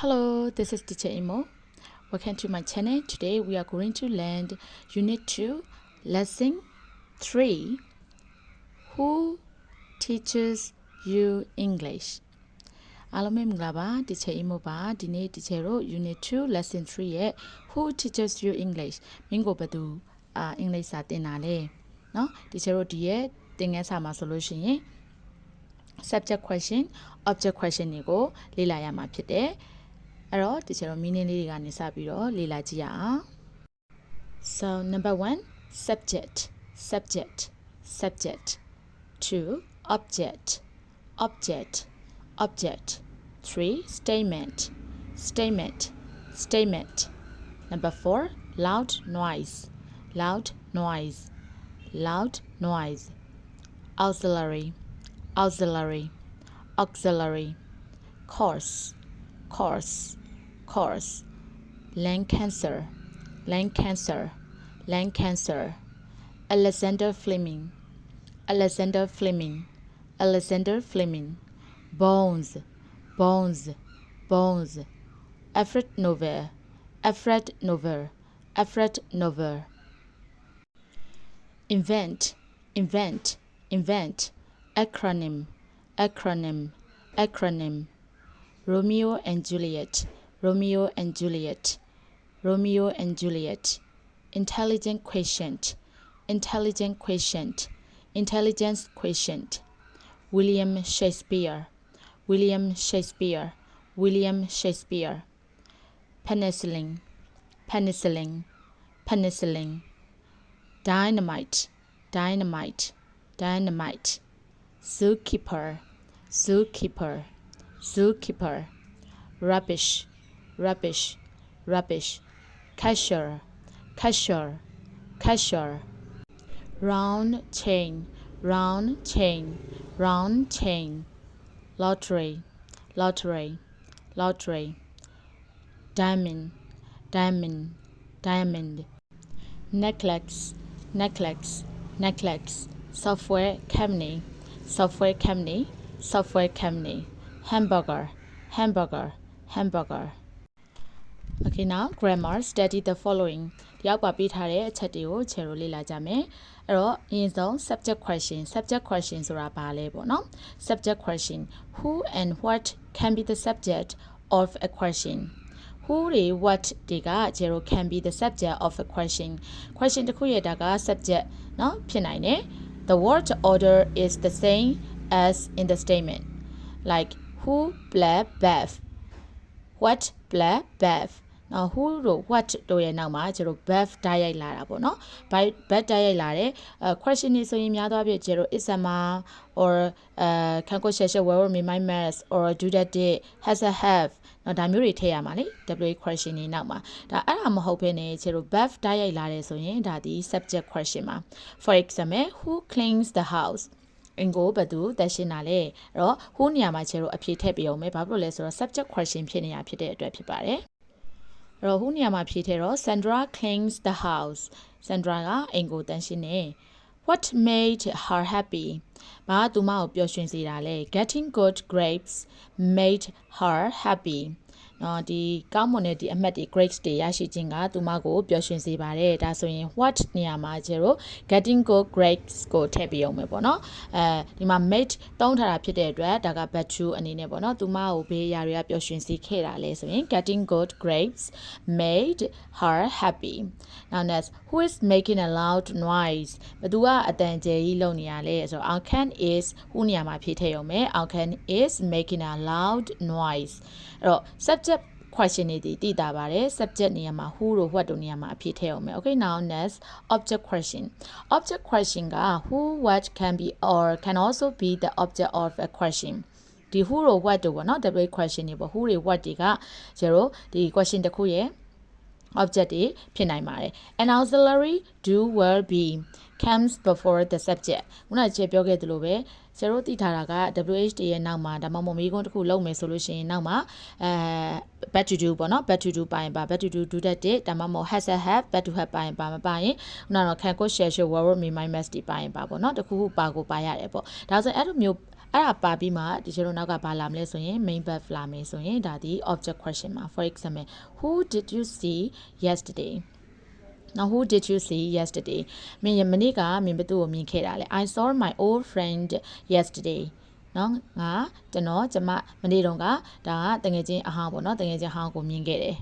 Hello, this is Teacher Imo. Welcome to my channel. Today we are going to learn Unit 2, Lesson 3. Who teaches you English? အားလုံးပဲမင်္ဂလာပါ Teacher Imo ပါဒီနေ့ Teacher တို့ Unit 2 Lesson 3ရဲ့ Who teaches you English မင်းကိုဘယ်သူအာအင်္ဂလိပ်စာသင်တာလဲเนาะ Teacher တို့ဒီရဲ့သင်ခန်းစာမှာဆိုလို့ရှိရင် subject question object question တွေကိုလေ့လာရမှာဖြစ်တယ် အဲ့တော့ဒီချက်တော့ meaning လေးတွေကနေစပြီးတော့လေ့လာကြည့်ရအောင် so number 1 subject subject subject 2 object object object 3 statement statement statement number 4 loud noise loud noise loud noise auxiliary auxiliary auxiliary course course course lung cancer lung cancer lung cancer alexander fleming alexander fleming alexander fleming bones bones bones alfred novel alfred novel alfred novel invent invent invent acronym acronym acronym. Romeo and juliet romeo and juliet. Romeo and juliet. Intelligent quotient. Intelligent quotient. Intelligence quotient. William shakespeare. William shakespeare. William shakespeare. Penicillin. Penicillin. Penicillin. Dynamite. Dynamite. Dynamite. Zookeeper. Zookeeper. Zookeeper. Rubbish rubbish. Rubbish. Cashier cashier cashier round chain. Round chain. Round chain. Lottery. Lottery. Lottery. Diamond. Diamond. Diamond. Necklace. Necklace. Necklace. Software company software company software company hamburger. Hamburger. Hamburger Okay now grammar study the following တယောက်ပါပေးထားတဲ့အချက်တွေကိုခြေရိုလေ့လာကြမယ်အဲ့တော့အရင်ဆုံး subject question subject question ဆိုတာဘာလဲပေါ့နော် subject question who and what can be the subject of a question who တွေ what တွေကခြေရို can be the subject of a question question တစ်ခုရဲ့ဒါက subject เนาะဖြစ်နိုင်တယ် the word order is the same as in the statement like who blah bath what blah bath နော် who တို့ what တို့ရဲ့နောက်မှာကျတို့ bath ဓာတ်ရိုက်လာတာပေါ့နော် by bath ဓာတ်ရိုက်လာတယ်အဲ question နေဆိုရင်များသောအားဖြင့်ကျတို့ is a ma or အဲ can go share share where me my mass or do that did has a have နော်ဒါမျိုးတွေထည့်ရမှာလေ w question နေနောက်မှာဒါအဲ့ဒါမဟုတ်ဘဲနဲ့ကျတို့ bath ဓာတ်ရိုက်လာတယ်ဆိုရင်ဒါဒီ subject question မှာ for example who cleans the house အင်ကိုဘယ်သူတက်ရှင်းတာလဲအဲ့တော့ who နေရာမှာကျတော့အဖြေထည့်ပြအောင်မယ်ဘာဖြစ်လို့လဲဆိုတော့ subject question ဖြစ်နေတာဖြစ်တဲ့အတွက်ဖြစ်ပါတယ် အဲ့တော့ who နေရာမှာဖြေထည့်တော့ Sandra cleans the house Sandra ကအင်ကိုတန်ရှင်းနေ What made her happy ဘာသူမကိုပျော်ရွှင်စေတာလဲ Getting good grades made her happy နော်ဒီကောင်းမွန်တဲ့ဒီအမှတ်တွေ grades တွေရရှိခြင်းကသူမကိုပျော်ရွှင်စေပါတယ်ဒါဆိုရင် what နေရာမှာကျတော့ getting good grades ကိုထည့်ပေးအောင်မယ်ပေါ့နော်အဲဒီမှာ made သုံးထားတာဖြစ်တဲ့အတွက်ဒါက bad to အနေနဲ့ပေါ့နော်သူမကိုဘေးအရာတွေကပျော်ရွှင်စေခဲ့တာလဲဆိုရင် getting good grades made her happy now next who is making a loud noise ဘသူကအတန်ကျယ်ကြီးလုပ်နေရလဲဆိုတော့ our can is who နေရာမှာဖြည့်ထည့်အောင်မယ် our can is making a loud noise အဲ့တော့ subject question တွေတည်တာပါတယ် subject နေရာမှာ who တို့ what တို့နေရာမှာအဖြစ်ထည့်အောင်မယ် okay now next object question object question က who what can be or can also be the object of a question ဒီ who တို့ what တို့ပေါ့နော် double question တွေပေါ့ who တွေ what တွေကကျတော့ဒီ question တစ်ခုရဲ့ object တွေဖြစ်နိုင်ပါတယ် an auxiliary do will be comes before the subject ခုနကကျေပြောခဲ့သလိုပဲ ဆရာတို့သိထားတာက WHD ရဲ့နောက်မှာဒါမှမဟုတ်မိကုန်းတစ်ခုလုံးမယ်ဆိုလို့ရှိရင်နောက်မှာအဲ back to do ပေါ့နော် back to do ပါရင်ပါ back to do do that ဒါမှမဟုတ် has a have back to have ပါရင်ပါမပါရင်ခုနကတော့ can go share share word me my mess ဒီပါရင်ပါပေါ့နော်တခုခုပါကိုပါရတယ်ပေါ့ဒါဆိုအဲ့လိုမျိုးအဲ့ဒါပါပြီးမှဒီကျတော့နောက်ကဘာလာမလဲဆိုရင် main verb လာမယ်ဆိုရင်ဒါဒီ object question မှာ for example who did you see yesterday Now who did you see yesterday မင်းမနေ့ကမင်းဘသူ့ကိုမြင်ခဲ့တာလဲ I saw my old friend yesterday နော်ငါကျွန်တော်ကျမမနေ့တုန်းကဒါကတငယ်ချင်းအဟောင်းပေါ့နော်တငယ်ချင်းအဟောင်းကိုမြင်ခဲ့တယ်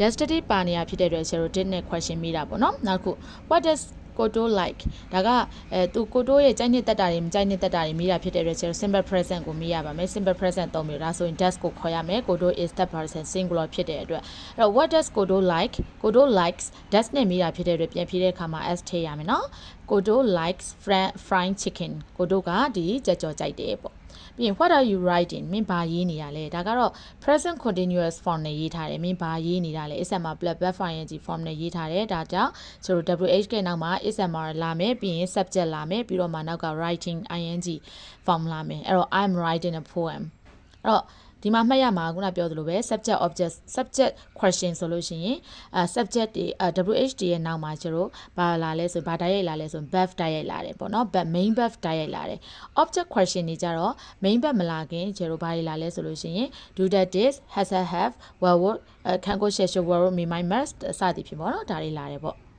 yesterday ပါနေရဖြစ်တဲ့အတွက် zero did နဲ့ question မိတာပေါ့နော်နောက်တစ်ခု what does ကိုတို like ဒါကအဲသူကိုတိုရဲ့ကြိုက်နှစ်တက်တာတွေမကြိုက်နှစ်တက်တာတွေမိတာဖြစ်တဲ့အတွက် zero simple present ကိုမိရပါမယ် simple present သုံးပြီးတော့ဒါဆိုရင် does ကိုခေါ်ရမယ်ကိုတို is that person singular ဖြစ်တဲ့အတွက်အဲ့တော့ what does ကိုတို like ကိုတို likes does နဲ့မိတာဖြစ်တဲ့အတွက်ပြန်ဖြေတဲ့အခါမှာ s ထည့်ရမယ်နော်ကိုတို likes fry- fried chicken ကိုတိုကဒီကြက်ကြော်ကြိုက်တယ်ပေါ့ ပြီးရင် what are you writing မင်းဘာရေးနေရလဲဒါကတော့ present continuous form နဲ့ရေးထားတယ်မင်းဘာရေးနေတာလဲ ism မှာ black back ing form နဲ့ရေးထားတယ်ဒါကြောင့်ကျွန်တော် wh ကနောက်မှာ ism လာမယ်ပြီးရင် subject လာမယ်ပြီးတော့မှနောက်က writing ing form လာမယ်အဲ့တော့ i'm writing a poem အဲ့တော့ ဒီမှာမှတ်ရမှာခုနပြောသလိုပဲ subject object subject question ဆိုလို့ရှိရင်အဲ subject တွေအဲ WHD ရဲ့နောက်မှာကျတော့ဘာလာလဲဆိုဘာတိုက်ရိုက်လာလဲဆို verb တိုက်ရိုက်လာတယ်ပေါ့နော် verb main verb တိုက်ရိုက်လာတယ် object question တွေကြတော့ main verb မလာခင်ကျတော့ဘာတွေလာလဲဆိုလို့ရှိရင် do that this has a have well would ခံကိုရှယ်ရှယ် will me my must စသည်ဖြစ်ပေါ့နော်ဒါတွေလာတယ်ပေါ့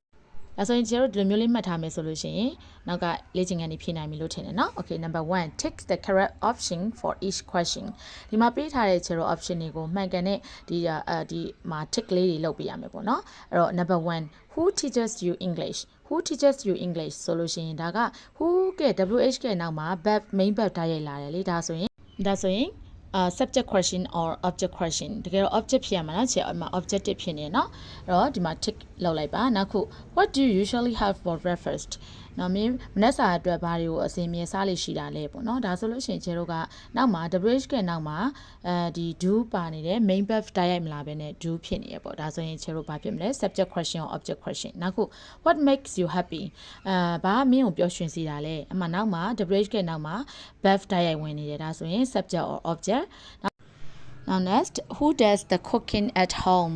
ဒါဆိုရင်ကျတော့ဒီလိုမျိုးလေးမှတ်ထားမယ်ဆိုလို့ရှိရင်နောက်ကလေ့ကျင့်ခန်းတွေဖြည့်နိုင်ပြီလို့ထင်တယ်နော် okay number 1 tick the correct option for each question ဒီမှာပေးထားတဲ့ zero option တွေကိုမှန်ကန်တဲ့ဒီအဲဒီမှာ tick လေးတွေလုပ်ပေးရမယ်ပေါ့နော်အဲ့တော့ number 1 who teaches you english who teaches you english ဆိုလို့ရှိရင်ဒါက who က wh ကနောက်မှာ verb main verb တိုက်ရိုက်လာတယ်လေဒါဆိုရင်ဒါဆိုရင် Uh, subject question or object question. တကယ်တော့ object ဖြစ်ရမှာနော်ချေအမ objective ဖြစ်နေနော်အဲ့တော့ဒီမှာ tick လောက်လိုက်ပါနောက်ခု what do you usually have for breakfast? နော်မင်းမနက်စာအတွက်ဘာတွေကိုအစင်မြေစားလိရှိတာလဲပေါ့နော်ဒါဆိုလို့ရှိရင်ခြေတို့ကနောက်မှာ wh ကနောက်မှာအဲဒီ do ပါနေတယ် main verb တိုက်ရိုက်မလာဘဲနဲ့ do ဖြစ်နေရပေါ့ဒါဆိုရင်ခြေတို့ဘာဖြစ်မလဲ subject question or object question နောက်ခု what makes you happy အဲဘာမင်းကိုပျော်ရွှင်စေတာလဲအမှနောက်မှာ wh ကနောက်မှာ verb တိုက်ရိုက်ဝင်နေတယ်ဒါဆိုရင် subject or object Now next who does the cooking at home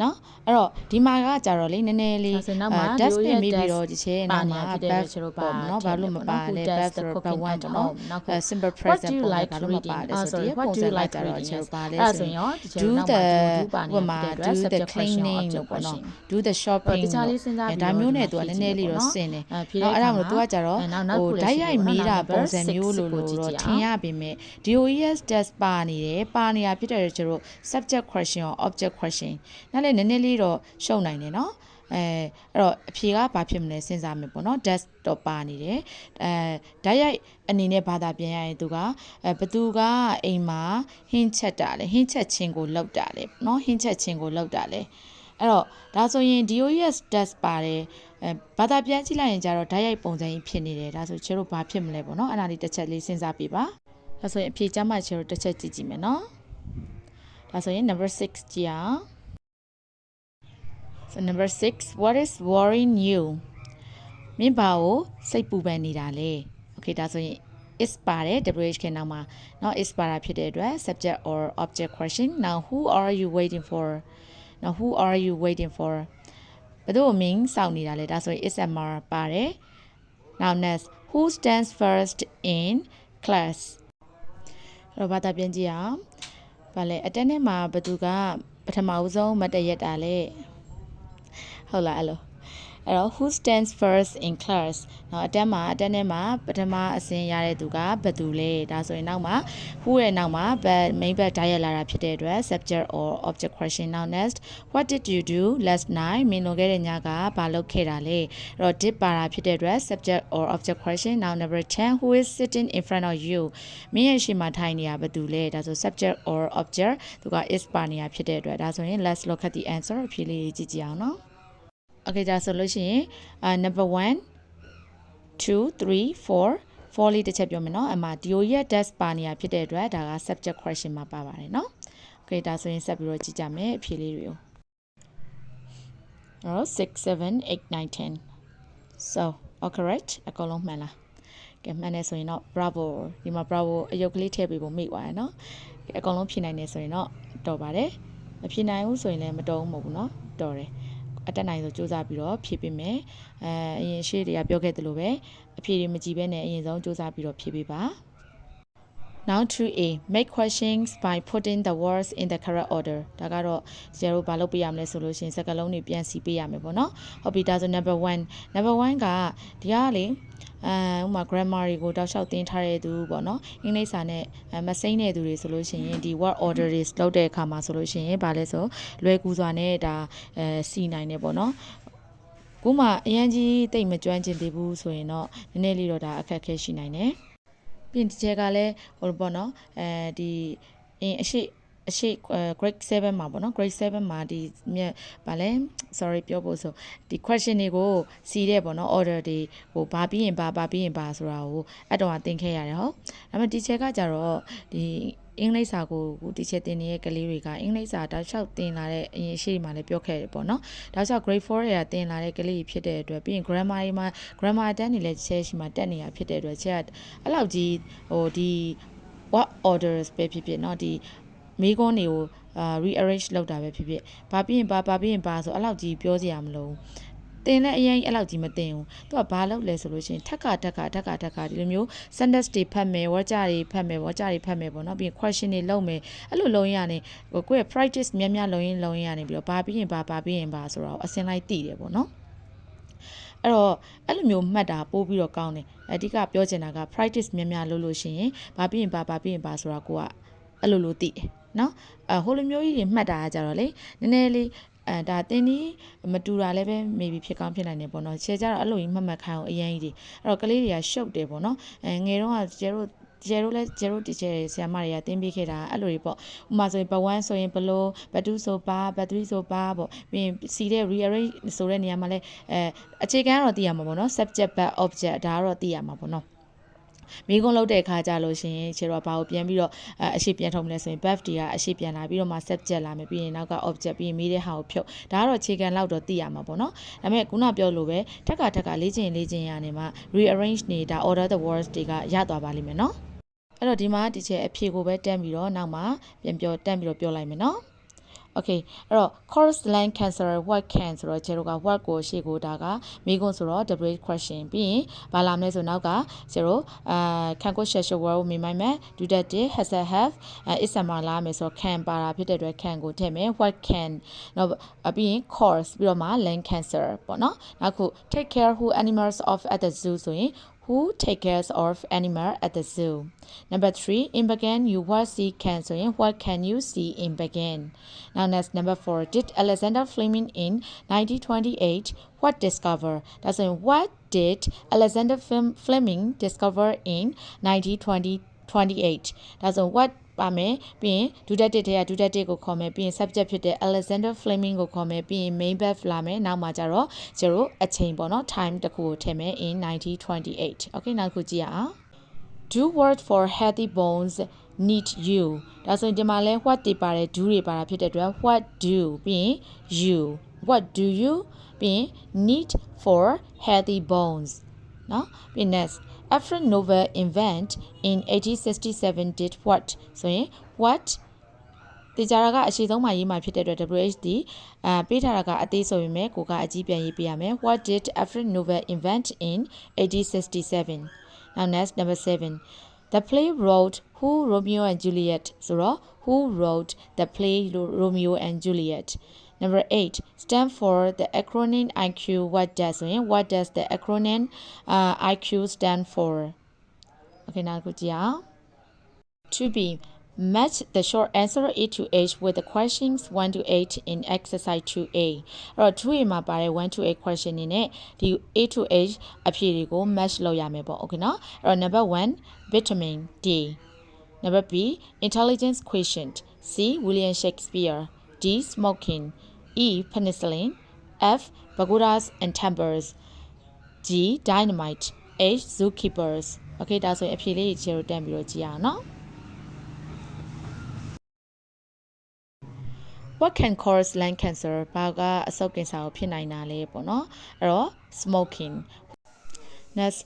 နော်အဲ့တော့ဒီမှာကကြတော့လေနည်းနည်းလေးဒါဆိုနောက်မှာ dust ဒီနဲ့လိုမိရဲ့ပြီး dust တော့ဒီချေနောက်မှာပါနေရဖြစ်တဲ့ back ကျတော့ပါပေါ့နော်ဘာလို့မပါလဲထည့်တယ် back ပေါ့နော် for Who does one the ပေါ့နော် cooking at home နောက်အဲ simple What present do you ပုံ like ဘာလို့မပါလဲ reading? ဆို Ah, တော့ဒီ sorry, what ပုံ do စံ you လိုက် like ကြတော့ reading? ချေပါလဲအဲ့ဒါဆိုဆိုရင်ရင်ရောဒီကျ do တော့ the နောက်မှာ do ပါနေဟိုမှာဖြစ်တဲ့ do အတွက် the subject question or cleaning object လို့ပေါ့နော် question do the shopping တခြားလေးစဉ်းစားပြီးဒါမျိုးနဲ့တော့သူကနည်းနည်းလေးတော့ဆင်တယ်အဲဖြေတဲ့နော်အဲ့ဒါမလို့အခါ तू ကကြတော့အဲနောက်နောက်ဟိုခုလည်းဓာတ်ရိုက်ရှိမေးတယ်တာပေါ့နော်ပုံစံ number မျိုးလို့ six ကိုလို့ကြည့်တော့ကြည့်ထင်ရအောင်ပေမဲ့ DOES test ပါနေတယ်ပါနေတာဖြစ်တဲ့ကျတော့ subject question or object question နားလည်းနည်းနည်းလေးတော့ရှုံနိုင်တယ်နော်အဲအဲ့တော့အဖြေကဘာဖြစ်မလဲစဉ်းစားမယ်ပေါ့နော် test တော့ပါနေတယ်အဲဓာတ်ရိုက်အနေနဲ့ဘာသာပြန်ရရင်သူကအဲဘသူကအိမ်မှာဟင်းချက်တာလေဟင်းချက်ချင်းကိုလောက်တာလေနော်ဟင်းချက်ချင်းကိုလောက်တာလေအဲ့တော့ဒါဆိုရင် DOES test ပါတယ်အဲဘာသာပြန်ကြည့်လိုက်ရင်ကျတော့ဓာတ်ရိုက်ပုံစံကြီးဖြစ်နေတယ်ဒါဆိုချေတို့ဘာဖြစ်မလဲပေါ့နော်အဲ့ဒါလေးတစ်ချက်လေးစဉ်းစားပြပါဒါဆိုရင်အဖြေကျမှချေတို့တစ်ချက်ကြည့်ကြည့်မယ်နော်ဒါဆိုရင် number 6ကြည့်အောင် So number 6 what is worrying you မင်းဘာကိုစိတ်ပူပန်နေတာလဲ Okay ဒါဆိုရင် is ပါတယ် WH ခနောက်မှာเนาะ is ပါတာဖြစ်တဲ့အတွက် subject or object question now who are you waiting for now who are you waiting for ဘယ်သူ့ကိုမင်းစောင့်နေတာလဲဒါဆိုရင် is and more ပါတယ် now next who stands first in class အဲ့တော့ဘာသာပြန်ကြည့်အောင်ဗာလဲအတက်နဲ့မှာဘယ်သူကပထမဦးဆုံးမတ်တရက်တာလဲ ဟုတ်လားအဲ့လိုအဲ့တော့ who stands first in class နော်အတက်မှာအတက်နဲ့မှာပထမအဆင့်ရတဲ့သူကဘယ်သူလဲဒါဆိုရင်နောက်မှာ who ရဲ့နောက်မှာ but main but ဓာတ်ရက်လာတာဖြစ်တဲ့အတွက် subject or object question now next what did you do last night မင်းလွန်ခဲ့တဲ့ညကဘာလုပ်ခဲ့တာလဲအဲ့တော့ did ပါတာဖြစ်တဲ့အတွက် subject or object question now number 10 who is sitting in front of you မင်းရဲ့ရှေ့မှာထိုင်နေတာဘယ်သူလဲဒါဆို subject or object သူက is ပါနေတာဖြစ်တဲ့အတွက်ဒါဆိုရင် let's look at the answer အဖြေလေးကြီးကြည့်ကြအောင်နော် Okay ဒါဆိုလို့ရှိရင်အာ number 1 2 3 4 4လေးတစ်ချက်ပြောမယ်เนาะအမှ DO ရဲ့ test ပါနေရဖြစ်တဲ့အတွက်ဒါက subject question မှာပါပါတယ်เนาะ Okay ဒါဆိုရင်ဆက်ပြီးတော့ကြည့်ကြမယ်အဖြေလေးတွေကိုအဲ့တော့6 7 8 9 10 so all correct အကုန်လုံးမှန်လားကဲမှန်တယ်ဆိုရင်တော့ bravo ဒီမှာ bravo အယုတ်ကလေးထည့်ပေးဖို့မိသွားရယ်เนาะအကုန်လုံးဖြေနိုင်တယ်ဆိုရင်တော့တော်ပါတယ်မဖြေနိုင်ဘူးဆိုရင်လည်းမတော်ဘူးမဟုတ်ဘူးเนาะတော်တယ် အတက်နိုင်ဆိုစူးစမ်းပြီးတော့ဖြည့်ပေးမယ်အဲအရင်ရှေ့တွေကပြောခဲ့သလိုပဲအဖြေတွေမကြည့်ဘဲနဲ့အရင်ဆုံးစူးစမ်းပြီးတော့ဖြည့်ပေးပါ now 2a make questions by putting the words in the correct order ဒါကတော့ဇယ်ရိုဘာလုပ်ပေးရမလဲဆိုလို့ရှရင်စကားလုံးတွေပြန်စီပေးရမယ်ပေါ့နော်ဟုတ်ပြီဒါဆို number 1 number 1ကဒီကလေအဲဥပမာ grammar တွေကိုတောက်လျှောက်သင်ထားတဲ့သူပေါ့နော်အင်္ဂလိပ်စာနဲ့အဲမစိမ့်တဲ့သူတွေဆိုလို့ရှိရင်ဒီ word order တွေလုပ်တဲ့အခါမှာဆိုလို့ရှိရင်ဗာလဲဆိုလွယ်ကူစွာနဲ့ဒါအဲစီနိုင်တယ်ပေါ့နော်ကိုမှအရန်ကြီးတိတ်မကျွမ်းကျင်သေးဘူးဆိုရင်တော့နည်းနည်းလေးတော့ဒါအခက်အခဲရှိနိုင်တယ် ပြင်ဒီချက်ကလည်းဟိုပေါ့နော်အဲဒီအင်းအရှိအရှိ grade 7မှာပေါ့နော် grade 7မှာဒီမြက်ဗာလဲ sorry ပြောဖို့ဆိုဒီ question တွေကိုစီးတဲ့ပေါ့နော် order တွေဟိုဘာပြီးရင်ဘာဘာပြီးရင်ဘာဆိုတာကိုအဲ့တော့သင်ခဲ့ရတယ်ဟုတ်ဒါပေမဲ့ဒီချက်ကကြတော့ဒီ အင်္ဂလိပ်စာကိုဒီချက်တင်နေတဲ့ကလေးတွေကအင်္ဂလိပ်စာတောက်လျှောက်တင်လာတဲ့အရင်ရှိမှလည်းပြောခဲ့တယ်ပေါ့နော်တောက်လျှောက် grade 4တွေကတင်လာတဲ့ကလေးတွေဖြစ်တဲ့အတွက်ပြီးရင် grammar တွေမှာ grammar တန်းနေလဲချက်ရှိမှတက်နေတာဖြစ်တဲ့အတွက်ချက်အဲ့လောက်ကြီးဟိုဒီ what orders ပဲဖြစ်ဖြစ်เนาะဒီမိကုန်းတွေကိုအာ rearrange လုပ်တာပဲဖြစ်ဖြစ်ဘာပြီးရင်ဘာဘာပြီးရင်ဘာဆိုအဲ့လောက်ကြီးပြောစရာမလိုဘူး တင်လည်းအရင်အဲ့လောက်ကြီးမတင်ဘူးသူကဘာလုပ်လဲဆိုလို့ရှိရင်ထက်ကထက်ကထက်ကထက်ကဒီလိုမျိုး sentence တွေဖတ်မယ်ဝါကြတွေဖတ်မယ်ဝါကြတွေဖတ်မယ်ပေါ့နော်ပြီးရင် question တွေလုပ်မယ်အဲ့လိုလုပ်ရင်ကနေဟိုကိုယ့်ရဲ့ practice များများလုပ်ရင်လုပ်ရင်ကနေပြီးတော့ဘာပြီးရင်ဘာဘာပြီးရင်ဘာဆိုတော့အစင်လိုက်တည်တယ်ပေါ့နော်အဲ့တော့အဲ့လိုမျိုးမှတ်တာပို့ပြီးတော့ကောင်းတယ်အဓိကပြောချင်တာက practice များများလုပ်လို့ရှိရင်ဘာပြီးရင်ဘာဘာပြီးရင်ဘာဆိုတာကိုကအဲ့လိုလိုသိတယ်နော်အဟိုလိုမျိုးကြီးတွေမှတ်တာကကြတော့လေနည်းနည်းလေး အဲဒါတင်းဒီမတူတာလည်းပဲ maybe ဖြစ်ကောင်းဖြစ်နိုင်တယ်ပေါ့နော်ခြေကြတော့အဲ့လိုကြီးမှတ်မှတ်ခိုင်းအောင်အရင်ကြီးတွေအဲ့တော့ကလေးတွေကရှုပ်တယ်ပေါ့နော်အဲငယ်တော့ကကျဲတို့ကျဲတို့လဲကျဲတို့တီချာဆရာမတွေကတင်းပေးခဲ့တာအဲ့လိုတွေပေါ့ဥမာဆိုရင်ဘ1ဆိုရင်ဘလို့ဘ2ဆိုပါဘ3ဆိုပါပေါ့ပြီးရင်စီတဲ့ rearrange ဆိုတဲ့နေရာမှာလဲအဲအခြေခံကတော့သိရမှာပေါ့နော် subject verb object ဒါကတော့သိရမှာပေါ့နော် မိကုန်းလောက်တဲ့အခါကြလို့ရှိရင်ခြေတော့ဘာကိုပြန်ပြီးတော့အရှိပြန်ထုံးမလဲဆိုရင် buff တွေကအရှိပြန်လာပြီးတော့မှ subject လာမယ်ပြီးရင်နောက်က object ပြီးရင်မိတဲ့ဟာကိုဖြုတ်ဒါကတော့အခြေခံလောက်တော့သိရမှာပေါ့နော်ဒါပေမဲ့ခုနပြောလို့ပဲထက်ကထက်ကလေ့ကျင့်လေ့ကျင့်ရနေမှာ rearrange နေတာ order the words တွေကရသွားပါလိမ့်မယ်နော်အဲ့တော့ဒီမှာဒီချက်အဖြေကိုပဲတက်ပြီးတော့နောက်မှပြန်ပြောတက်ပြီးတော့ပြောလိုက်မယ်နော် Okay အဲ့တော့ chorus line cancer what can ဆိုတော့ကျတို့က what ကိုရှေ့ကိုဒါကမိခွန်းဆိုတော့ double question ပြီးရင်ဘာလာမလဲဆိုနောက်ကကျတို့အာ can ကို share word ကိုမိမိုင်းမယ် do that did has a have is a မှာလာမယ်ဆိုတော့ can ပါတာဖြစ်တဲ့အတွက် can ကိုထည့်မယ် what can တော့ပြီးရင် course ပြီးတော့မှ lung cancer ပေါ့နော်နောက်ခု take care who animals of at the zoo ဆိုရင် who take care of animal at the zoo. Number three, in Bagan, you what see can so what can you see in Bagan? Now next number four, did Alexander Fleming in 1928 what discover? That's in what did Alexander Fleming discover in 1928? That's in what ပါမယ်ပြီးရင်ဒုတက်တစ်ထဲကဒုတက်တစ်ကိုခေါ်မယ်ပြီးရင် subject ဖြစ်တဲ့ Alexander Fleming ကိုခေါ်မယ်ပြီးရင် main verb လာမယ်နောက်မှာကျတော့ကျတို့အချိန်ပေါ့နော် time တစ်ခုကိုထည့်မယ် in 1928 okay နောက်တစ်ခုကြည့်ရအောင် do word for healthy bones need you ဒါဆိုရင်ဒီမှာလဲ what တွေပါတယ် do တွေပါတာဖြစ်တဲ့အတွက် what do ပြီးရင် you what do you ပြီးရင် need for healthy bones နော်ပြီး next Alfred Nobel invent in 1867 did what ဆိုရင် what တေချာတာကအရှိဆုံးမှရေးမှဖြစ်တဲ့အတွက် WHD အာပေးထားတာကအသေးဆိုပေမဲ့ကိုကအကြီးပြန်ရေးပေးရမယ် What did Alfred Nobel invent in 1867 Now next number 7 The play wrote Who Romeo and Juliet ဆိုတော့ Who wrote the play Romeo and Juliet Number 8 stand for the acronym IQ what does ဆိုရင် what does the acronym uh, IQ stand for Okay နောက်တစ်ခုကြည့်အောင် to be match the short answer A to H with the questions 1 to 8 in exercise 2A အဲ့တော့ 2A မှာပါတဲ့1 to 8 question နေနဲ့ဒီ A to H အဖြေတွေကို match လုပ်ရမယ်ပေါ့ okay နော်အဲ့တော့ number 1 vitamin D number B intelligence quotient C William Shakespeare D smoking E penicillin F pagodas and temples G dynamite H zookeepers okay ဒါဆိုရင်အဖြေလေးကြီးချေတို့တက်ပြီးတော့ကြည့်အောင်နော် what can cause lung cancer ဘာကအဆုတ်ကင်ဆာကိုဖြစ်နိုင်တာလဲပေါ့နော်အဲ့တော့ smoking next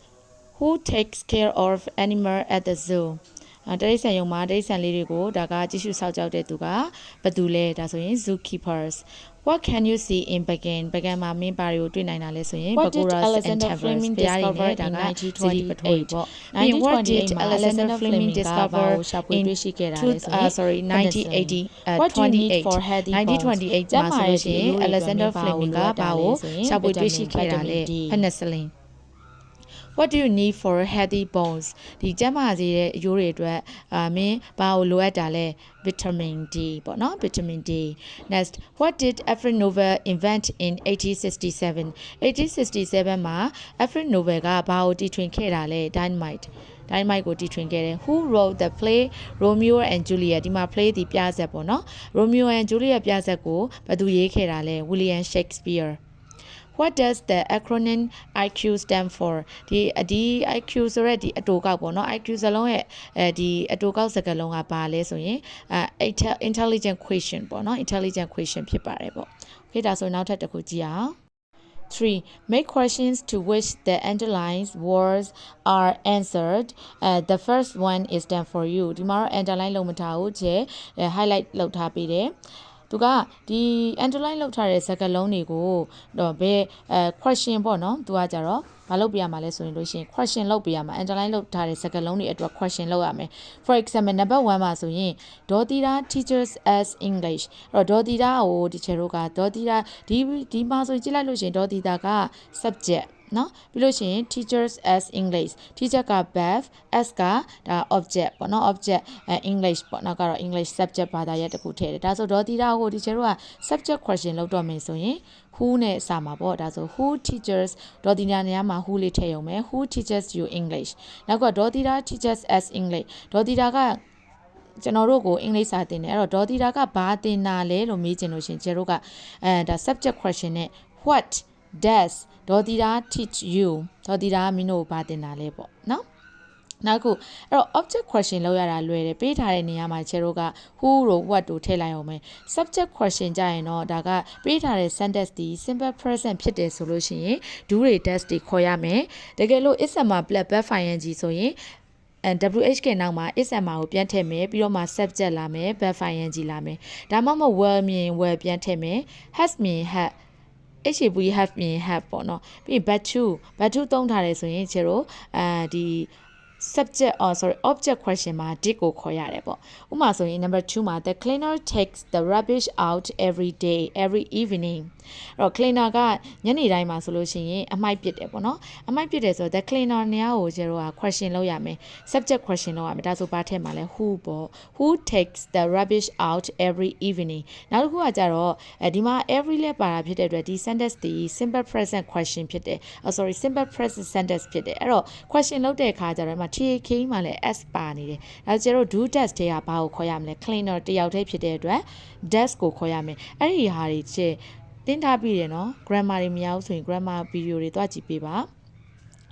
who takes care of animal at the zoo အဲတရိတ်ဆန်ယုံမှာတရိတ်ဆန်လေးတွေကိုဒါကကြည့်ရှုစောင့်ကြောက်တဲ့သူကဘယ်သူလဲဒါဆိုရင် zookeepers What can you see in Bagan? Bagan မှာမင်းပါတွေကိုတွေ့နိုင်တာလဲဆိုရင် What did Bagoras and Alexander Taverns Fleming ဘုရားတွေနဲ့ discover ဒါ in က1928စီပထိုးပေါ့။ပြီးရင် What did 1928 Alexander Fleming discover ရှာဖွေ in တွေ့ရှိခဲ့တာ two- လဲဆိုရင် uh, sorry 1980 uh, What do you need 28 for healthy bones? 1928မှာဆိုလို့ရှိရင် Alexander Fleming ကဘာကိုရှာဖွေတွေ့ရှိခဲ့တာလဲ penicillin What do you need for healthy bones ဒီကျန်းမာစေတဲ့အရိုးတွေအတွက်အာမင်းဘာကိုလိုအပ်တာလဲ vitamin D ပေါ့နော် vitamin D next what did Alfred Nobel invent in 1867 1867မှာ Alfred Nobel ကဘာကိုတီထွင်ခဲ့တာလဲ dynamite dynamite ကိုတီထွင်ခဲ့တယ် who wrote the play Romeo and Juliet ဒီမှာ play ဒီပြဆက်ပေါ့နော် Romeo and Juliet ပြဆက်ကိုဘယ်သူရေးခဲ့တာလဲ William Shakespeare What does the acronym IQ stand for ဒီဒီ IQ ဆိုရက်ဒီအတူကောက်ပေါ့နော် IQ စလုံးရဲ့အဲဒီအတူကောက်စကားလုံးကဘာလဲဆိုရင်အဲ intelligent question ပေါ့နော် intelligent question ဖြစ်ပါတယ်ပေါ့ Okay ဒါဆိုနောက်ထပ်တစ်ခုကြည့်အောင် 3. Make questions to which the underlined words are answered. Uh, the first one is done for you. ဒီမှာတော့ underline လုပ်မထားဘူးကျဲ highlight လုပ်ထားပေးတယ်။ သူကဒီ underline လုပ်ထားတဲ့စကားလုံးတွေကိုတော့ဘယ်အဲ question ပေါ့နော်။သူကကြတော့မလုပ်ပြရမှာလဲဆိုရင်လို့ရှိရင် question လုပ်ပြရမှာ underline လုပ်ထားတဲ့စကားလုံးတွေအတွက် question လုပ်ရမယ် for example number 1မှာဆိုရင်ဒေါ်တီတာ teachers as english အဲ့တော့ဒေါ်တီတာကို teacher တို့ကဒေါ်တီတာဒီဒီမှာဆိုရင်ကြည့်လိုက်လို့ရှိရင်ဒေါ်တီတာက subject နော်ပြီးလို့ရှိရင် teachers as english teacher က Beth as ကဒါ object ပေါ့နော် object အဲ english ပေါ့နောက်ကတော့ english subject ဘာသာရပ်တစ်ခုထည့်တယ်ဒါဆိုဒေါ်တီတာကို teacher တို့က subject question လုပ်တော့မယ်ဆိုရင် who နဲ့စာမှာပေါ့ဒါဆို who teachers ဒေါ်တီတာနေရာမှာ who လေးထည့်ရုံပဲ who teaches you english နောက်ကဒေါ်တီတာ teachers as english ဒေါ်တီတာကကျွန်တော်တို့ကိုအင်္ဂလိပ်စာသင်တယ်အဲ့တော့ဒေါ်တီတာကဘာသင်တာလဲလို့မေးချင်လို့ရှင်ကျတို့ကအဲဒါ subject question နဲ့ what does ဒေါ်တီတာ teach you ဒေါ်တီတာကမင်းတို့ကိုဘာသင်တာလဲပေါ့နော်နောက်ခုအဲ့တော့ object question လောက်ရတာလွယ်တယ်ပေးထားတဲ့နေရာမှာခြေတို့က who တို့ what တို့ထည့်လိုက်အောင်မယ် subject question ကြရင်တော့ဒါကပေးထားတဲ့ sentence ဒီ simple present ဖြစ်တယ်ဆိုလို့ရှိရင် do တွေ does တွေခေါ်ရမယ်တကယ်လို့ is မှာ black back file ကြီးဆိုရင်အဲ WHK နောက်မှာ is မှာကိုပြန်ထည့်မယ်ပြီးတော့မှ subject လာမယ် verb file ကြီးလာမယ်ဒါမှမဟုတ် well မြင် well ပြန်ထည့်မယ် has မြင် had HAV have မြင် have ပေါ့နော်ပြီးရင် but to but to သုံးထားတယ်ဆိုရင်ခြေတို့အဲဒီ subject or sorry object question မှာ did ကိုခေါ်ရတယ်ပေါ့ဥပမာဆိုရင် number 2မှာ the cleaner takes the rubbish out every day every evening အဲ့တော့ cleaner ကညနေတိုင်းမှာဆိုလို့ရှိရင်အမိုက်ပစ်တယ်ပေါ့နော်အမိုက်ပစ်တယ်ဆိုတော့ the cleaner နေရာကိုကျတော့ question လုပ်ရမယ် subject question လုပ်ရမယ်ဒါဆိုဘာထည့်မှာလဲ who ပေါ့ who takes the rubbish out every evening နောက်တစ်ခုကကြတော့အဲဒီမှာ every လဲပါတာဖြစ်တဲ့အတွက်ဒီ sentence ဒီ simple present question ဖြစ်တယ် oh sorry simple present sentence ဖြစ်တယ်အဲ့တော့ question လုပ်တဲ့အခါကျတော့ဒီမှာ TK မှာလည်း s ပါနေတယ်ဒါကျတော့ do test တွေကဘာကိုခေါ်ရမလဲ cleaner တယောက်တည်းဖြစ်တဲ့အတွက် desk ကိုခေါ်ရမယ်အဲ့ဒီဟာတွေချေတင်းထားပြီးတယ်နော် grammar တွေမရဘူးဆိုရင် grammar video တွေတွားကြည့်ပေးပါ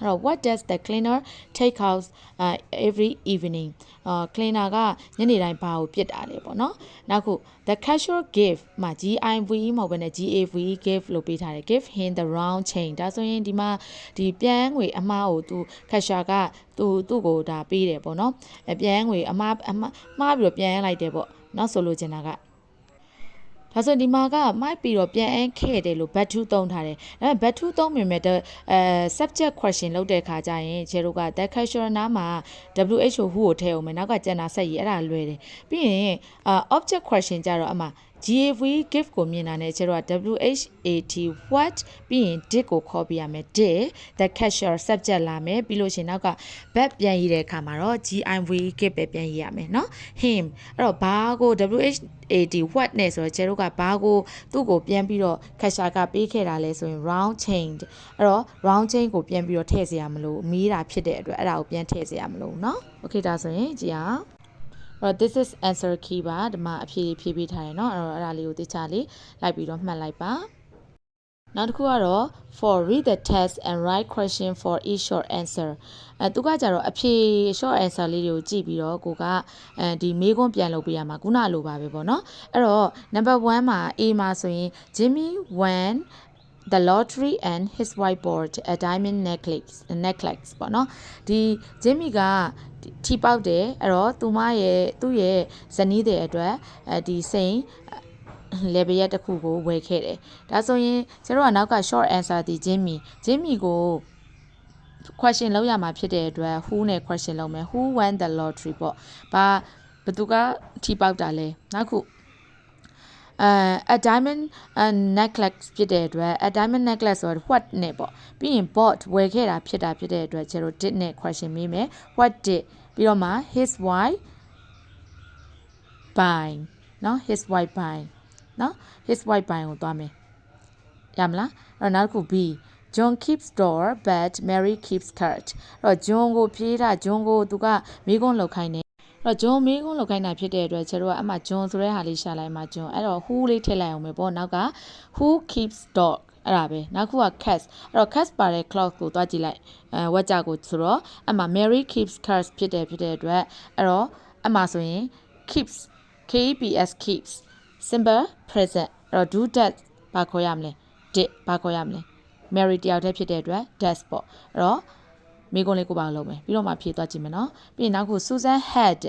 အဲ့တော့ what does the cleaner take out uh, every evening အာ cleaner ကညနေတိုင်းဘာကိုပြစ်တာလဲပေါ့နော်နောက်ခု the cashier gave မှာ GIV မဟုတ်ဘဲနဲ့ GAV gave လို့ပေးထားတယ် give him the round chain ဒါဆိုရင်ဒီမှာဒီပြန်ငွေအမှားကိုသူ cashier ကသူသူ့ကိုဒါပေးတယ်ပေါ့နော်အပြန်ငွေအမှားအမှားမှားပြီးတော့ပြန်လိုက်တယ်ပေါ့နောက်ဆိုလိုချင်တာက ဒါဆိုဒီမှာကမိုက်ပြီးတော့ပြန်အန်းခဲ့တယ်လို့ but to သုံးထားတယ်။ဒါပေမဲ့ but to သုံးမြင်မဲ့အဲ subject question လုပ်တဲ့ခါကျရင်ခြေတို့က the question နားမှာ WHO who ကိုထည့်အောင်မယ်နောက်ကကျန်တာဆက်ရေးအဲ့ဒါလွယ်တယ်။ပြီးရင် object question ကြတော့အမှ GAV give ကိုမြင်တာနဲ့ကျတော့ WHAT what ပြီးရင် did ကိုခေါ်ပြရမယ် did the cashier subject လာမယ်ပြီးလို့ရှိရင်နောက်က back ပြန်ရေးတဲ့အခါမှာတော့ GIV give ပဲပြန်ရေးရမယ်เนาะ him အဲ့တော့ဘာကို WHAT what နဲ့ဆိုတော့ကျတို့ကဘာကိုသူ့ကိုပြန်ပြီးတော့ cashier ကပေးခဲ့တာလဲဆိုရင် round chain အဲ့တော့ round chain ကိုပြန်ပြီးတော့ထည့်เสียရမလို့မေးတာဖြစ်တဲ့အတွက်အဲ့ဒါကိုပြန်ထည့်เสียရမလို့เนาะ okay ဒါဆိုရင်ကြည့်အောင်အဲ့ တော့ this is answer key ပါဒီမှာအဖြေဖြေပေးထားရယ်เนาะအဲ့တော့အဲ့ဒါလေးကိုတိကျလေးလိုက်ပြီးတော့မှတ်လိုက်ပါနောက်တစ်ခုကတော့ for read the text and write question for each short answer အဲသူကကြတော့အဖြေ short answer လေးတွေကိုကြည့်ပြီးတော့ကိုကအဲဒီမေးခွန်းပြန်လုပ်ပေးရမှာခုနလိုပါပဲပေါ့နော်အဲ့တော့ number 1မှာ A မှာဆိုရင် Jimmy went the lottery and his whiteboard a diamond necklace necklace ပေါ့နော်ဒီဂျင်မီကထီပေါက်တယ်အဲ့တော့သူမရဲ့သူ့ရဲ့ဇနီးတဲ့အတွက်အဲဒီစိန် level ရက်တစ်ခုကိုဝယ်ခဲ့တယ်ဒါဆိုရင်ကျတို့ကနောက်က short answer ဒီဂျင်မီဂျင်မီကို question လောက်ရမှာဖြစ်တဲ့အတွက် who နဲ့ question လုပ်မယ် who won the lottery ပေါ့ဘာဘသူကထီပေါက်တာလဲနောက်ခု အဲ a diamond a necklace ဖြစ်တဲ့အတွက် a diamond necklace ဆိုတော့ what နဲ့ပေါ့ပြီးရင် bought ဝယ်ခဲ့တာဖြစ်တာဖြစ်တဲ့အတွက်ကျတို့ did နဲ့ question မေးမယ် what did ပြီးတော့မှ his wife buy เนาะ his wife buy เนาะ his wife buy ကိုသွားမယ်ရမလားအဲ့တော့နောက်တစ်ခု B John keeps door but Mary keeps cart အဲ့တော့ John ကိုဖြေးတာ John ကိုသူကမိကုန်းလောက်ခိုင်းတယ် အဲ့တော့ John မိကုန်းလောက်ခိုင်းတာဖြစ်တဲ့အတွက်ကျတော့အမှ John ဆိုတဲ့ဟာလေးရှာလိုက်မှ John အဲ့တော့ who လေးထည့်လိုက်အောင်ပဲပေါ့နောက်က who keeps dog အဲ့ဒါပဲနောက်ခုက cats အဲ့တော့ cats ပါတဲ့ clock ကိုတွားကြည့်လိုက်အဲဝက်ကြကိုဆိုတော့အမှ Mary keeps cats ဖြစ်တယ်ဖြစ်တဲ့အတွက်အဲ့တော့အမှဆိုရင် keeps KEPS keeps simple present အဲ့တော့ do that ဘာခေါ်ရမလဲ did ဘာခေါ်ရမလဲ Mary တယောက်တည်းဖြစ်တဲ့အတွက် does ပေါ့အဲ့တော့ မိကုန်းလေးကိုပါလုပ်မယ်ပြီးတော့မှဖြည့်သွားကြည့်မယ်နော်ပြီးရင်နောက်ခု Susan had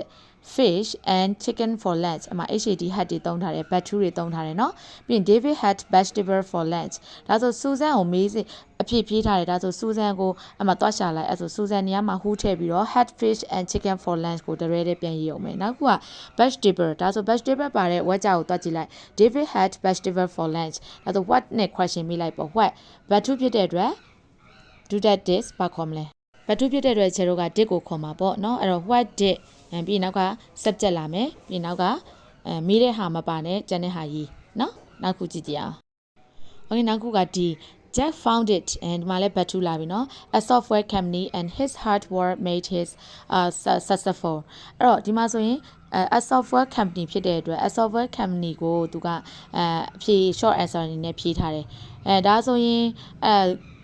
fish and chicken for lunch အမ HAD had တွေတုံးထားတယ် battery တွေတုံးထားတယ်နော်ပြီးရင် David had vegetable for lunch ဒါဆို Susan ကိုမေးစီအဖြစ်ဖြေးထားတယ်ဒါဆို Susan ကိုအမသွားရှာလိုက်အဲ့ဆို Susan နေရာမှာ who ထည့်ပြီးတော့ had fish and chicken for lunch ကိုတရဲတဲ့ပြန်ရေးအောင်မယ်နောက်ခုက vegetable ဒါဆို vegetable ပါတဲ့ဝက်ကြကိုတွက်ကြည့်လိုက် David had vegetable for lunch ဒါဆို what နဲ့ question မိလိုက်ပေါ့ what ဘတ်ထူဖြစ်တဲ့အတွက် do that this ပါခေါ်မလဲ ဘတ်ထူဖြစ်တဲ့အတွက်ခြေတို့က did ကိုခေါ်မှာပေါ့เนาะအဲ့တော့ what did အဲပြီးနောက်က subject လာမယ်ပြီးနောက်ကအဲမိတဲ့ဟာမပါနဲ့ကျန်တဲ့ဟာရေးเนาะနောက်ခုကြည့်ကြည့်အောင် Okay နောက်ခုကဒီ Jack found it and ဒီမှာလည်း battery လာပြီเนาะ a software company and his hard work made his uh su- successful အဲ့တော့ဒီမှာဆိုရင်အဲ a software company ဖြစ်တဲ့အတွက် a software company ကိုသူကအဲအဖြေ short answer အနေနဲ့ဖြေထားတယ်အဲဒါဆိုရင်အဲ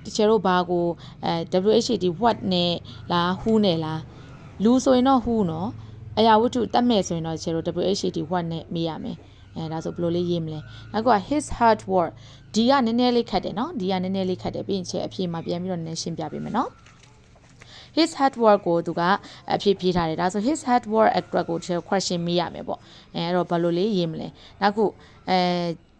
တချေတို့ဘာကိုအဲ WHD what နဲ့လား who နဲ့လားလူဆိုရင်တော့ who နော်အရာဝတ္ထုတတ်မဲ့ဆိုရင်တော့တချေတို့ WHD what နဲ့မေးရမယ်အဲဒါဆိုဘယ်လိုလေးရေးမလဲနောက်က his hard work ဒီကနည်းနည်းလေးခတ်တယ်နော်ဒီကနည်းနည်းလေးခတ်တယ်ပြီးရင်ချေအဖြေမှာပြန်ပြီးတော့နည်းနည်းရှင်းပြပေးမယ်နော် his hard work ကိုသူကအဖြစ်ပြေးထားတယ်ဒါဆို his hard work အတွက်ကို question မေးရမယ်ပေါ့အဲအဲ့တော့ဘယ်လိုလေးရေးမလဲနောက်ခုအဲ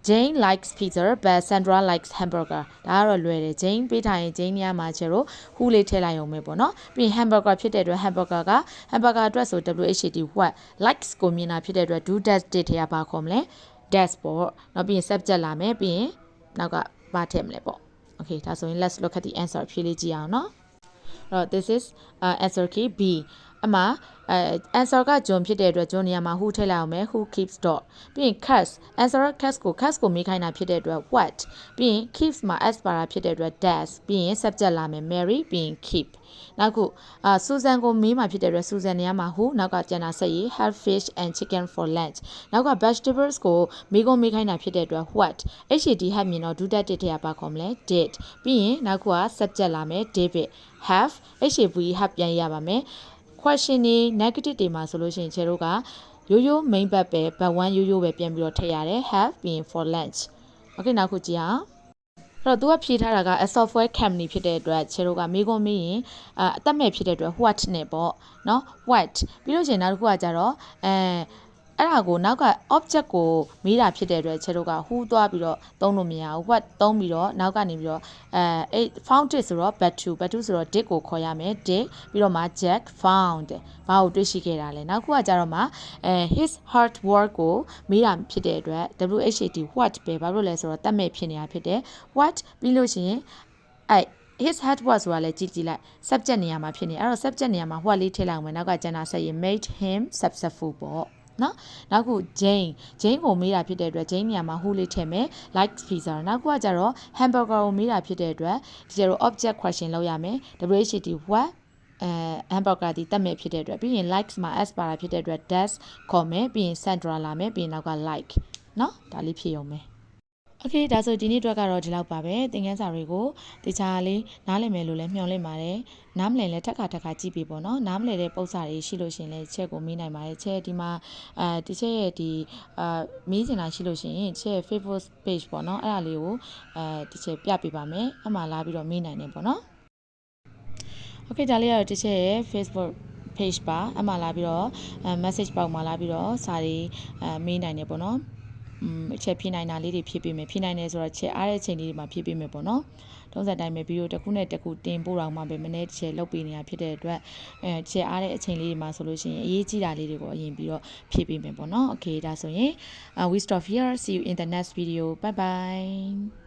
Jane likes pizza but Sandra likes hamburger ဒါကတော့လွယ်တယ် Jane ပေးထားရင် Jane နေရာမှာချက်တော့ who လေးထည့်လိုက်အောင်ပဲပေါ့နော်ပြီးရင် hamburger ဖြစ်တဲ့အတွက် hamburger က hamburger အတွက်ဆို WHAT what likes ကိုမြင်တာဖြစ်တဲ့အတွက် do that တစ်ထည့်ရပါခေါ်မလဲ dash ပေါ့နောက်ပြီးရင် subject လာမယ်ပြီးရင်နောက်ကဘာထည့်မလဲပေါ့ okay ဒါဆိုရင် let's look at the answer ဖြေလေးကြည့်အောင်နော်အဲ့တော့ this is uh, answer key B အမအဲ answer က John ဖြစ်တဲ့အတွက် John နေရာမှာ who ထည့်လိုက်အောင်မယ် who keeps dog ပြီးရင် cats answer က cats ကို cats ကိုမေးခိုင်းတာဖြစ်တဲ့အတွက် what ပြီးရင် keeps မှာ s ပါတာဖြစ်တဲ့အတွက် does ပြီးရင် subject လာမယ် Mary ပြီးရင် keep နောက်ခုအာ Susan ကိုမေးမှာဖြစ်တဲ့အတွက် Susan နေရာမှာ who နောက်ကကျန်တာဆက်ရေး have fish and chicken for lunch နောက်က vegetables ကိုမေးခွန်းမေးခိုင်းတာဖြစ်တဲ့အတွက် what HAD have မြင်တော့ do that တစ်ထည့်ရပါခေါ်မလဲ did ပြီးရင်နောက်ခုက subject လာမယ် David have HAV have ပြန်ရပါမယ် question တွေ negative တွေမှာဆိုလို့ရှိရင်ခြေတို့ကရိုးရိုး main ဘတ်ပဲ but one ရိုးရိုးပဲပြန်ပြီးတော့ထည့်ရတယ် have ပြီးရင် for lunch okay နောက်ခုကြည့်အောင်အဲ့တော့သူကဖြေထားတာက a software company ဖြစ်တဲ့အတွက်ခြေတို့ကမိကုံးမေးရင်အအသက်မဲ့ဖြစ်တဲ့အတွက် what နဲ့ပေါ့เนาะ what ပြီးလို့ရှိရင်နောက်တစ်ခုကကြတော့အဲ အဲ့ဒါကိုနောက်က object ကိုမေးတာဖြစ်တဲ့အတွက်ခြေတို့က who သွားပြီးတော့သုံးလို့မရဘူး what သုံးပြီးတော့နောက်ကနေပြီးတော့အဲအဲ့ found it ဆိုတော့ but to but to ဆိုတော့ did ကိုခေါ်ရမယ် did ပြီးတော့မှ Jack found ဘာကိုတွေ့ရှိခဲ့တာလဲနောက်ခုကကြတော့မှအဲ his hard work ကိုမေးတာဖြစ်တဲ့အတွက် WHAT what ပဲဘာလို့လဲဆိုတော့တတ်မဲ့ဖြစ်နေတာဖြစ်တယ် what ပြီးလို့ရှိရင်အဲ့ his hard work ဆိုတာလည်းကြည့်ကြည့်လိုက် subject နေရာမှာဖြစ်နေအဲ့တော့ subject နေရာမှာ what လေးထည့်လိုက်အောင်မယ်နောက်ကကျန်တာဆက်ရင် made him successful ပေါ့ နော်နောက်ခု Jane Jane ကိုမေးတာဖြစ်တဲ့အတွက် Jane နေရာမှာ who လေးထည့်မယ် like pizza နောက်ခုကကြတော့ hamburger ကိုမေးတာဖြစ်တဲ့အတွက်ဒီကျတော့ object question လောက်ရမယ် WHT what အဲ hamburger ဒီတက်မယ်ဖြစ်တဲ့အတွက်ပြီးရင် likes မှာ s ပါတာဖြစ်တဲ့အတွက် dash ခေါ်မယ်ပြီးရင် sandra လာမယ်ပြီးရင်နောက်က like နော်ဒါလေးဖြည့်ရုံပဲ โอเคဒါဆိုဒီနေ့အတွက်ကတော့ဒီလောက်ပါပဲသင်ခန်းစာတွေကိုတခြားလေးနားလည်မယ်လို့လည်းမျှော်လင့်ပါတယ်နားမလည်လဲတက်ခါတက်ခါကြည့်ပြီးပေါ့နော်နားမလည်တဲ့ပုံစံတွေရှိလို့ရှရင်လည်းချက်ကိုမေးနိုင်ပါတယ်ချက်ဒီမှာအဲဒီချက်ရဲ့ဒီအာမေးချင်တာရှိလို့ရှရင်ချက် Facebook page ပေါ့နော်အဲ့ဒါလေးကိုအဲဒီချက်ပြပေးပါမယ်အမှလာပြီးတော့မေးနိုင်တယ်ပေါ့နော်โอเคဒါလေးကတော့တစ်ချက်ရဲ့ Facebook page ပါအမှလာပြီးတော့ message ပေါက်မှာလာပြီးတော့စာတွေအဲမေးနိုင်တယ်ပေါ့နော်อืม အချက်ဖြည့်နိုင်တာလေးတွေဖြည့်ပေးမယ်ဖြည့်နိုင်တယ်ဆိုတော့ချက်အားတဲ့အချိန်လေးတွေမှာဖြည့်ပေးမယ်ပေါ့နော်တုံးစံတိုင်းပဲဗီဒီယိုတစ်ခုနဲ့တစ်ခုတင်ပို့တော့မှပဲမနေ့တစ်ချက်လုပ်ပေးနေတာဖြစ်တဲ့အတွက်အဲချက်အားတဲ့အချိန်လေးတွေမှာဆိုလို့ရှိရင်အရေးကြီးတာလေးတွေကိုအရင်ပြီးတော့ဖြည့်ပေးမယ်ပေါ့နော် okay ဒါဆိုရင် uh, we stop here see you in the next video bye bye